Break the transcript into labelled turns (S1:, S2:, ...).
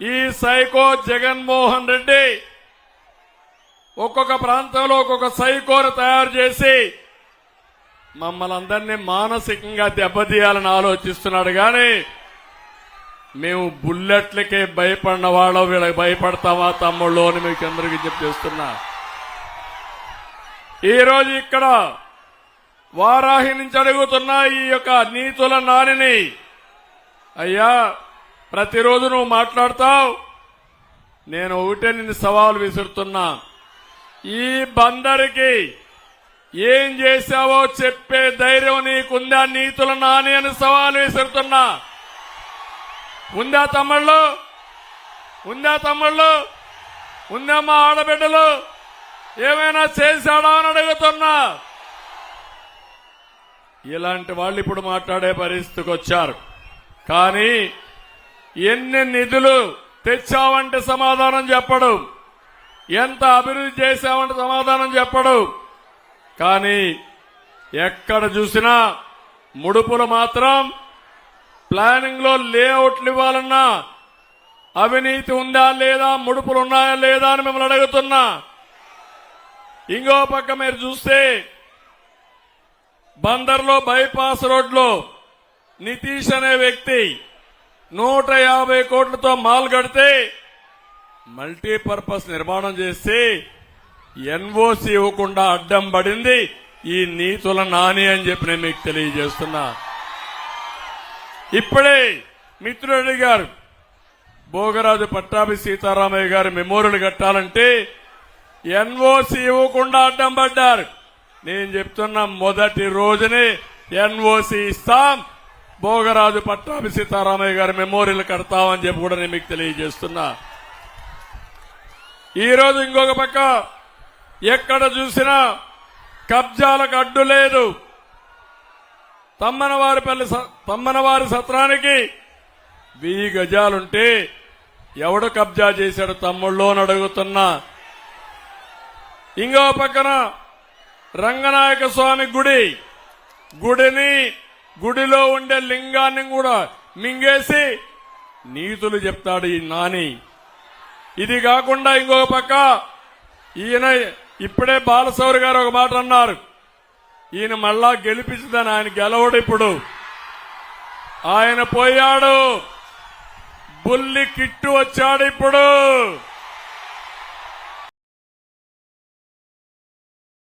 S1: ఈ సైకో జగన్మోహన్ రెడ్డి ఒక్కొక్క ప్రాంతంలో ఒక్కొక్క సైకోను తయారు చేసి మమ్మల్ని అందరినీ మానసికంగా దెబ్బతీయాలని ఆలోచిస్తున్నాడు కానీ మేము బుల్లెట్లకే భయపడిన వాళ్ళం వీళ్ళకి భయపడతామా తమ్ముళ్ళు అని మీకు అందరికీ చెప్పేస్తున్నా ఈరోజు ఇక్కడ వారాహి నుంచి అడుగుతున్న ఈ యొక్క నీతుల నానిని. అయ్యా ప్రతిరోజు నువ్వు మాట్లాడతావు. నేను ఒకటే నిన్ను సవాలు విసురుతున్నా. ఈ బందరికి ఏం చేశావో చెప్పే ధైర్యం నీకుందా? నీతుల నాని అని సవాలు విసురుతున్నా. ఉందా తమ్ముళ్ళు? ఉందా తమ్ముళ్ళు? ఉందా మా ఆడబిడ్డలు? ఏమైనా చేశాడా అని అడుగుతున్నా. ఇలాంటి వాళ్ళు ఇప్పుడు మాట్లాడే పరిస్థితికి వచ్చారు. కానీ ఎన్ని నిధులు తెచ్చావంటే సమాధానం చెప్పడు. ఎంత అభివృద్ధి చేశామంటే సమాధానం చెప్పడు. కానీ ఎక్కడ చూసినా ముడుపులు మాత్రం ప్లానింగ్లో లేఅవుట్లు ఇవ్వాలన్నా అవినీతి ఉందా లేదా ముడుపులు ఉన్నాయా లేదా అని మిమ్మల్ని అడుగుతున్నా. ఇంకో పక్క మీరు చూస్తే బందర్లో బైపాస్ రోడ్లో నితీష్ అనే వ్యక్తి నూట యాభై కోట్లతో మాల్ కడితే మల్టీపర్పస్ నిర్మాణం చేసి ఎన్ఓసి ఇవ్వకుండా అడ్డం పడింది ఈ నీతుల నాని అని చెప్పి నేను మీకు తెలియజేస్తున్నా. ఇప్పుడే మిత్రుడు గారు భోగరాజు పట్టాభి సీతారామయ్య గారి మెమోరియల్ కట్టాలంటే ఎన్ఓసి ఇవ్వకుండా అడ్డం పడ్డారు. నేను చెప్తున్నా మొదటి రోజునే ఎన్ఓసి ఇస్తాం. భోగరాజు పట్టాభి సీతారామయ్య గారి మెమోరియల్ కడతామని చెప్పి కూడా నేను మీకు తెలియజేస్తున్నా. ఈ రోజు ఇంకొక పక్క ఎక్కడ చూసినా కబ్జాలకు అడ్డు లేదు. తమ్మనవారిపల్లి తమ్మనవారి సత్రానికి వెయ్యి గజాలుంటే ఎవడు కబ్జా చేశాడు తమ్ముళ్ళు అని అడుగుతున్నా. ఇంకో పక్కన రంగనాయక స్వామి గుడి. గుడిని గుడిలో ఉండే లింగాన్ని కూడా మింగేసి నీతులు చెప్తాడు ఈ నాని. ఇది కాకుండా ఇంకొక పక్క ఈయన ఇప్పుడే బాలసౌరి గారు ఒక మాట అన్నారు. ఈయన మళ్ళా గెలిపించదని ఆయన గెలవడు ఇప్పుడు. ఆయన పోయాడు. బుల్లి కిట్టు వచ్చాడు ఇప్పుడు.